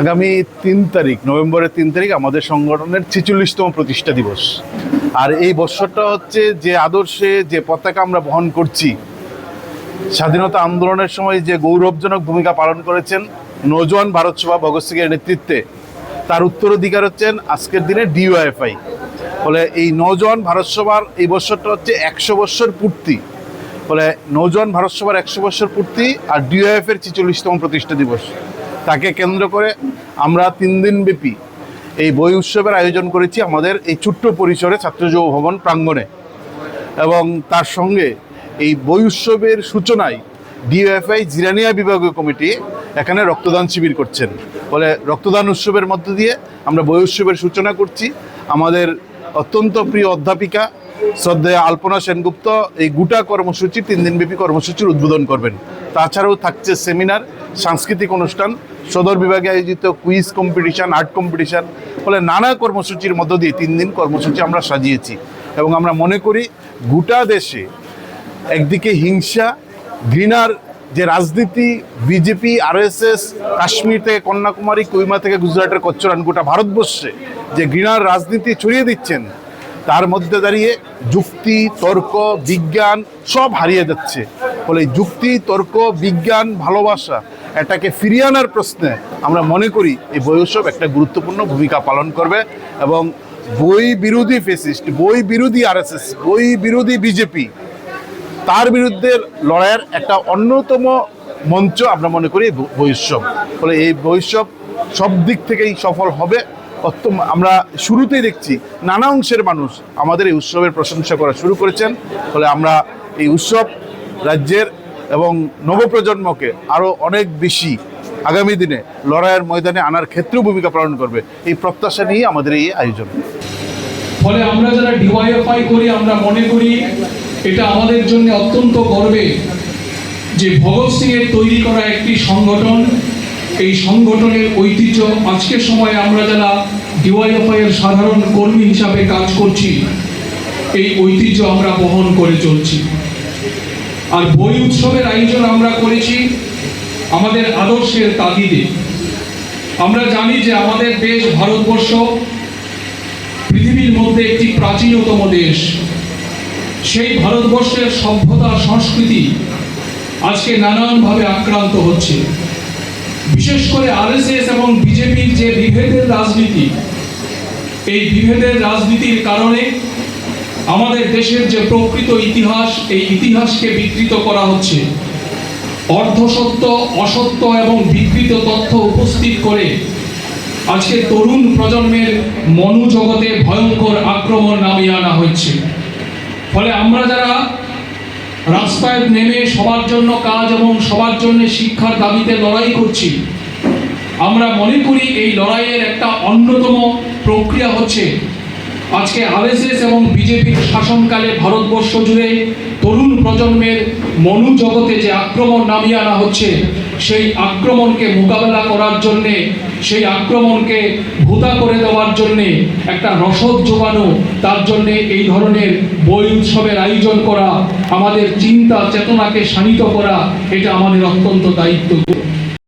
আগামী তিন তারিখ, নভেম্বরের তিন তারিখ আমাদের সংগঠনের ছেচল্লিশতম প্রতিষ্ঠা দিবস। আর এই বৎসরটা হচ্ছে যে আদর্শে যে পতাকা আমরা বহন করছি, স্বাধীনতা আন্দোলনের সময় যে গৌরবজনক ভূমিকা পালন করেছেন নজওয়ান ভারত সভা ভগৎ সিংয়ের নেতৃত্বে, তার উত্তরাধিকার হচ্ছেন আজকের দিনে ডিওএফআই ফলে এই নজওয়ান ভারত সভার এই বছরটা হচ্ছে একশো বৎসর পূর্তি। ফলে নৌজন ভারত সভার একশো বছর পূর্তি আর ডিওএফ এর ছেচল্লিশতম প্রতিষ্ঠা দিবস। তাকে কেন্দ্র করে আমরা তিন দিন ব্যাপী এই বই উৎসবের আয়োজন করেছি আমাদের এই ছোট্ট পরিসরে ছাত্র যুব ভবন প্রাঙ্গণে। এবং তার সঙ্গে এই বই উৎসবের সূচনায় ডিওএফআই জিরানিয়া বিভাগীয় কমিটি এখানে রক্তদান শিবির করছেন। ফলে রক্তদান উৎসবের মধ্য দিয়ে আমরা বই উৎসবের সূচনা করছি। আমাদের অত্যন্ত প্রিয় অধ্যাপিকা শ্রদ্ধেয় আলপনা সেনগুপ্ত এই গোটা কর্মসূচি, তিন দিনব্যাপী কর্মসূচির উদ্বোধন করবেন। তাছাড়াও থাকছে সেমিনার সাংস্কৃতিক অনুষ্ঠান, সদর বিভাগে আয়োজিত কুইজ কম্পিটিশন আর্ট কম্পিটিশন ফলে নানা কর্মসূচির মধ্য দিয়ে তিন দিন কর্মসূচি আমরা সাজিয়েছি। এবং আমরা মনে করি গোটা দেশে একদিকে হিংসা, ঘৃণার যে রাজনীতি, বিজেপি, আরএসএস, কাশ্মীর থেকে কন্যাকুমারী, কুইমা থেকে গুজরাটের কচ্চরান গোটা ভারতবর্ষে যে ঘৃণার রাজনীতি ছড়িয়ে দিচ্ছেন, তার মধ্যে দাঁড়িয়ে যুক্তি, তর্ক, বিজ্ঞান সব হারিয়ে যাচ্ছে। ফলে যুক্তি, তর্ক, বিজ্ঞান, ভালোবাসা এটাকে ফিরিয়ে আনার প্রশ্নে আমরা মনে করি এই বই উৎসব একটা গুরুত্বপূর্ণ ভূমিকা পালন করবে এবং বই বিরোধী ফেসিস্ট বই বিরোধী আরএসএস বই বিরোধী বিজেপি তার বিরুদ্ধে লড়াইয়ের একটা অন্যতম মঞ্চ আমরা মনে করি এই ব- বৈষ্যব ফলে এই বৈষ্যব সব দিক থেকেই সফল হবে। অত্যম, আমরা শুরুতেই দেখছি নানা অংশের মানুষ আমাদের এই উৎসবের প্রশংসা করা শুরু করেছেন। ফলে আমরা এই উৎসব রাজ্যের এবং নবপ্রজন্মকে আরও অনেক বেশি আগামী দিনে লড়াইয়ের ময়দানে আনার ক্ষেত্রেও ভূমিকা পালন করবে। এই প্রত্যাশা নিয়ে আমাদের এই আয়োজন। ফলে আমরা যারা ডিওয়াইএফআই করি, আমরা মনে করি এটা আমাদের জন্য অত্যন্ত গর্বে যে ভগৎ সিং এর তৈরি করা একটি সংগঠন, এই সংগঠনের ঐতিহ্য আজকের সময়ে আমরা যারা ডিওয়াইএফআই এর সাধারণ কর্মী হিসাবে কাজ করছি, এই ঐতিহ্য আমরা বহন করে চলছি। আর বই উৎসবের আয়োজন আমরা করেছি আমাদের আদর্শের তাগিদে। আমরা জানি যে আমাদের দেশ ভারতবর্ষ পৃথিবীর মধ্যে একটি প্রাচীনতম দেশ। সেই ভারতবর্ষের সভ্যতা, সংস্কৃতি আজকে নানানভাবে আক্রান্ত হচ্ছে। বিশেষ করে আরএসএস এবং বিজেপির যে বিভেদের রাজনীতি, এই বিভেদের রাজনীতির কারণে আমাদের দেশের যে প্রকৃত ইতিহাস, এই ইতিহাসকে বিকৃত করা হচ্ছে। অর্ধসত্য অসত্য এবং বিকৃত তথ্য উপস্থিত করে আজকে তরুণ প্রজন্মের মনোজগতে ভয়ঙ্কর আক্রমণ নামিয়ে আনা হয়েছে ফলে আমরা যারা রাস্তায় নেমে সবার জন্য কাজ এবং সবার জন্য শিক্ষার দাবিতে লড়াই করছি, আমরা মনে করি এই লড়াইয়ের একটা অন্যতম প্রক্রিয়া হচ্ছে আজকে আরএসএস এবং বিজেপির শাসনকালে ভারতবর্ষ জুড়ে তরুণ প্রজন্মের মনোজগতে যে আক্রমণ নামিয়ে আনা হচ্ছে, সেই আক্রমণকে মোকাবেলা করার জন্যে, সেই আক্রমণকে ভূতা করে দেওয়ার জন্যে, একটা রসদ জোগানো, তার জন্যে এই ধরনের বই উৎসবের আয়োজন করা, আমাদের চিন্তা চেতনাকে শানিত করা, এটা আমাদের অত্যন্ত দায়িত্ব।